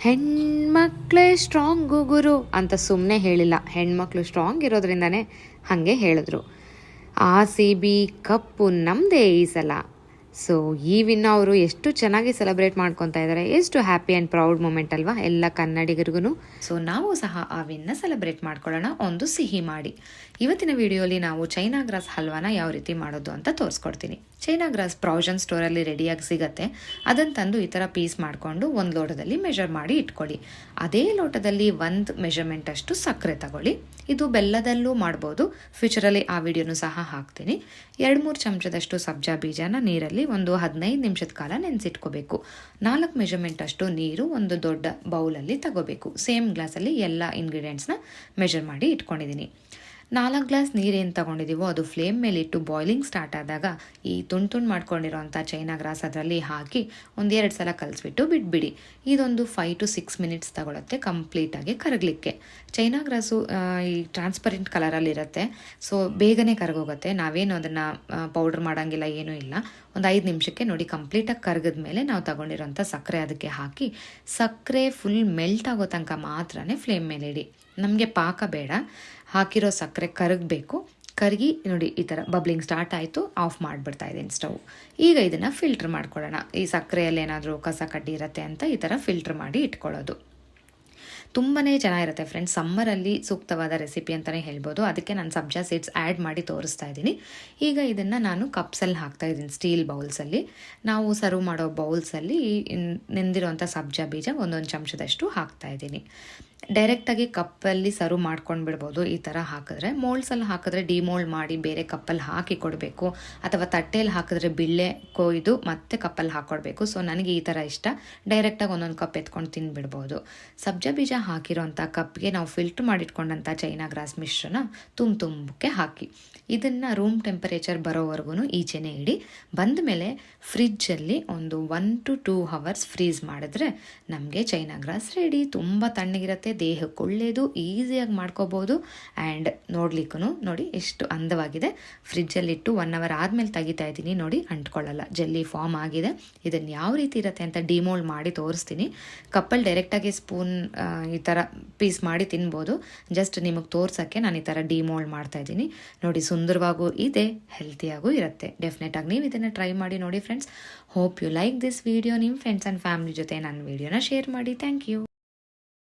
ಹೆಣ್ಮಕ್ಳೇ ಸ್ಟ್ರಾಂಗು ಗುರು ಅಂತ ಸುಮ್ಮನೆ ಹೇಳಿಲ್ಲ. ಹೆಣ್ಮಕ್ಳು ಸ್ಟ್ರಾಂಗ್ ಇರೋದ್ರಿಂದನೇ ಹಾಗೆ ಹೇಳಿದ್ರು. ಆ ಸಿ ಬಿ ಕಪ್ಪು ನಮ್ಮದೇ ಈ ಸಲ. ಸೊ ಈ ವಿನ್ನ ಅವರು ಎಷ್ಟು ಚೆನ್ನಾಗಿ ಸೆಲೆಬ್ರೇಟ್ ಮಾಡ್ಕೊತಾ ಇದ್ದಾರೆ ಎಷ್ಟು ಹ್ಯಾಪಿ ಆ್ಯಂಡ್ ಪ್ರೌಡ್ ಮೂಮೆಂಟ್ ಅಲ್ವಾ ಎಲ್ಲ ಕನ್ನಡಿಗರಿಗೂ ಸೊ ನಾವು ಸಹ ಆ ವಿನ್ನ ಸೆಲೆಬ್ರೇಟ್ ಮಾಡ್ಕೊಳ್ಳೋಣ, ಒಂದು ಸಿಹಿ ಮಾಡಿ. ಇವತ್ತಿನ ವಿಡಿಯೋಲಿ ನಾವು ಚೈನಾ ಗ್ರಾಸ್ ಹಲ್ವಾನ ಯಾವ ರೀತಿ ಮಾಡೋದು ಅಂತ ತೋರಿಸ್ಕೊಡ್ತೀನಿ. ಚೈನಾ ಗ್ರಾಸ್ ಪ್ರಾವಿಷನ್ ಸ್ಟೋರಲ್ಲಿ ರೆಡಿಯಾಗಿ ಸಿಗತ್ತೆ. ಅದನ್ನು ತಂದು ಈ ಥರ ಪೀಸ್ ಮಾಡಿಕೊಂಡು ಒಂದು ಲೋಟದಲ್ಲಿ ಮೆಷರ್ ಮಾಡಿ ಇಟ್ಕೊಳ್ಳಿ. ಅದೇ ಲೋಟದಲ್ಲಿ ಒಂದು ಮೆಷರ್ಮೆಂಟ್ ಅಷ್ಟು ಸಕ್ಕರೆ ತಗೊಳ್ಳಿ. ಇದು ಬೆಲ್ಲದಲ್ಲೂ ಮಾಡ್ಬೋದು. ಫ್ಯೂಚರಲ್ಲಿ ಆ ವಿಡಿಯೋನು ಸಹ ಹಾಕ್ತೀನಿ. ಎರಡು ಮೂರು ಚಮಚದಷ್ಟು ಸಬ್ಜಾ ಬೀಜನ ನೀರಲ್ಲಿ ಒಂದು ಹದಿನೈದು ನಿಮಿಷದ ಕಾಲ ನೆನೆಸಿಟ್ಕೋಬೇಕು. ನಾಲ್ಕು ಮೆಷರ್ಮೆಂಟ್ ಅಷ್ಟು ನೀರು ಒಂದು ದೊಡ್ಡ ಬೌಲಲ್ಲಿ ತಗೋಬೇಕು. ಸೇಮ್ ಗ್ಲಾಸಲ್ಲಿ ಎಲ್ಲ ಇಂಗ್ರೀಡಿಯೆಂಟ್ಸ್ನ ಮೆಷರ್ ಮಾಡಿ ಇಟ್ಕೊಂಡಿದ್ದೀನಿ. ನಾಲ್ಕು ಗ್ಲಾಸ್ ನೀರೇನು ತಗೊಂಡಿದ್ದೀವೋ ಅದು ಫ್ಲೇಮ್ ಮೇಲೆ ಇಟ್ಟು ಬಾಯ್ಲಿಂಗ್ ಸ್ಟಾರ್ಟ್ ಆದಾಗ ಈ ತುಂಡು ತುಂಡು ಮಾಡ್ಕೊಂಡಿರೋಂಥ ಚೈನಾ ಗ್ರಾಸ್ ಅದರಲ್ಲಿ ಹಾಕಿ ಒಂದೆರಡು ಸಲ ಕಲಿಸ್ಬಿಟ್ಟು ಬಿಟ್ಬಿಡಿ. ಇದೊಂದು ಫೈವ್ ಟು ಸಿಕ್ಸ್ ಮಿನಿಟ್ಸ್ ತಗೊಳುತ್ತೆ ಕಂಪ್ಲೀಟಾಗಿ ಕರಗಲಿಕ್ಕೆ. ಚೈನಾ ಗ್ರಾಸು ಈ ಟ್ರಾನ್ಸ್ಪರೆಂಟ್ ಕಲರಲ್ಲಿರುತ್ತೆ. ಸೊ ಬೇಗನೆ ಕರಗೋಗುತ್ತೆ. ನಾವೇನು ಅದನ್ನು ಪೌಡ್ರ್ ಮಾಡೋಂಗಿಲ್ಲ, ಏನೂ ಇಲ್ಲ. ಒಂದು ಐದು ನಿಮಿಷಕ್ಕೆ ನೋಡಿ ಕಂಪ್ಲೀಟಾಗಿ ಕರಗದ ಮೇಲೆ ನಾವು ತಗೊಂಡಿರೋಂಥ ಸಕ್ಕರೆ ಅದಕ್ಕೆ ಹಾಕಿ ಸಕ್ಕರೆ ಫುಲ್ ಮೆಲ್ಟ್ ಆಗೋ ತನಕ ಮಾತ್ರನೇ ಫ್ಲೇಮ್ ಮೇಲೆ ಇಡಿ ನಮಗೆ ಪಾಕ ಬೇಡ. ಹಾಕಿರೋ ಸಕ್ಕರೆ ಕರಗಬೇಕು. ಕರಗಿ ನೋಡಿ ಈ ಥರ ಬಬ್ಲಿಂಗ್ ಸ್ಟಾರ್ಟ್ ಆಯಿತು. ಆಫ್ ಮಾಡಿಬಿಡ್ತಾ ಇದ್ದೀನಿ ಸ್ಟವ್ ಈಗ ಇದನ್ನು ಫಿಲ್ಟ್ರ್ ಮಾಡ್ಕೊಳ್ಳೋಣ. ಈ ಸಕ್ಕರೆಯಲ್ಲಿ ಏನಾದರೂ ಕಸ ಕಡ್ಡಿ ಇರುತ್ತೆ ಅಂತ ಈ ಥರ ಫಿಲ್ಟ್ರ್ ಮಾಡಿ ಇಟ್ಕೊಳ್ಳೋದು. ತುಂಬಾ ಚೆನ್ನಾಗಿರುತ್ತೆ ಫ್ರೆಂಡ್ಸ್ ಸಮ್ಮರಲ್ಲಿ ಸೂಕ್ತವಾದ ರೆಸಿಪಿ ಅಂತಲೇ ಹೇಳ್ಬೋದು. ಅದಕ್ಕೆ ನಾನು ಸಬ್ಜಾ ಸೀಡ್ಸ್ ಆ್ಯಡ್ ಮಾಡಿ ತೋರಿಸ್ತಾ ಇದ್ದೀನಿ. ಈಗ ಇದನ್ನು ನಾನು ಕಪ್ಸಲ್ಲಿ ಹಾಕ್ತಾ ಇದ್ದೀನಿ ಸ್ಟೀಲ್ ಬೌಲ್ಸಲ್ಲಿ ನಾವು ಸರ್ವ್ ಮಾಡೋ ಬೌಲ್ಸಲ್ಲಿ ನೆಂದಿರೋಂಥ ಸಬ್ಜಾ ಬೀಜ ಒಂದೊಂದು ಚಮಚದಷ್ಟು ಹಾಕ್ತಾ ಇದ್ದೀನಿ. ಡೈರೆಕ್ಟಾಗಿ ಕಪ್ಪಲ್ಲಿ ಸರ್ವ್ ಮಾಡ್ಕೊಂಡು ಬಿಡ್ಬೋದು ಈ ಥರ ಹಾಕಿದ್ರೆ. ಮೋಲ್ಡ್ಸಲ್ಲಿ ಹಾಕಿದ್ರೆ ಡಿಮೋಲ್ಡ್ ಮಾಡಿ ಬೇರೆ ಕಪ್ಪಲ್ಲಿ ಹಾಕಿ ಕೊಡಬೇಕು. ಅಥವಾ ತಟ್ಟೆಯಲ್ಲಿ ಹಾಕಿದ್ರೆ ಬಿಳ್ಳೆ ಕೊಯ್ದು ಮತ್ತೆ ಕಪ್ಪಲ್ಲಿ ಹಾಕ್ಕೊಡ್ಬೇಕು ಸೊ ನನಗೆ ಈ ಥರ ಇಷ್ಟ. ಡೈರೆಕ್ಟಾಗಿ ಒಂದೊಂದು ಕಪ್ ಎತ್ಕೊಂಡು ತಿನ್ಬಿಡ್ಬೋದು. ಸಬ್ಜಾ ಬೀಜ ಹಾಕಿರೋಂಥ ಕಪ್ಗೆ ನಾವು ಫಿಲ್ಟ್ರ್ ಮಾಡಿಟ್ಕೊಂಡಂಥ ಚೈನಾ ಗ್ರಾಸ್ ಮಿಶ್ರಣ ತುಂಬ ತುಂಬಕ್ಕೆ ಹಾಕಿ. ಇದನ್ನು ರೂಮ್ ಟೆಂಪರೇಚರ್ ಬರೋವರೆಗೂ ಈಚೆನೇ ಇಡಿ. ಬಂದ ಮೇಲೆ ಫ್ರಿಜ್ಜಲ್ಲಿ ಒಂದು one to two hours freeze ಮಾಡಿದ್ರೆ ನಮಗೆ ಚೈನಾ ಗ್ರಾಸ್ ರೆಡಿ ತುಂಬ ತಣ್ಣಗಿರುತ್ತೆ. ದೇಹಕ್ಕೆ ಒಳ್ಳೆಯದು ಈಸಿಯಾಗಿ ಮಾಡ್ಕೋಬೋದು. ಆ್ಯಂಡ್ ನೋಡ್ಲಿಕ್ಕೂ ನೋಡಿ ಎಷ್ಟು ಅಂದವಾಗಿದೆ. ಫ್ರಿಜ್ಜಲ್ಲಿಟ್ಟು ಒನ್ ಅವರ್ ಆದಮೇಲೆ ತೆಗಿತಾ ಇದ್ದೀನಿ. ನೋಡಿ ಅಂಟ್ಕೊಳ್ಳಲ್ಲ. ಜಲ್ಲಿ ಫಾರ್ಮ್ ಆಗಿದೆ. ಇದನ್ನು ಯಾವ ರೀತಿ ಇರುತ್ತೆ ಅಂತ ಡಿಮೋಲ್ಡ್ ಮಾಡಿ ತೋರಿಸ್ತೀನಿ. ಕಪ್ಪಲ್ಲಿ ಡೈರೆಕ್ಟಾಗಿ ಸ್ಪೂನ್ ಈ ಥರ ಪೀಸ್ ಮಾಡಿ ತಿನ್ಬೋದು. ಜಸ್ಟ್ ನಿಮಗೆ ತೋರ್ಸೋಕ್ಕೆ ನಾನು ಈ ಥರ ಡಿಮೋಲ್ಡ್ ಮಾಡ್ತಾ ಇದ್ದೀನಿ. ನೋಡಿ ಸುಂದರವಾಗೂ ಇದೆ ಹೆಲ್ತಿಯಾಗೂ ಇರುತ್ತೆ. ಡೆಫಿನೆಟಾಗಿ ನೀವು ಇದನ್ನು ಟ್ರೈ ಮಾಡಿ ನೋಡಿ friends hope you like this video ನಿಮ್ಮ ಫ್ರೆಂಡ್ಸ್ ಆ್ಯಂಡ್ ಫ್ಯಾಮಿಲಿ ಜೊತೆ ನನ್ನ ವಿಡಿಯೋನ ಶೇರ್ ಮಾಡಿ. Thank you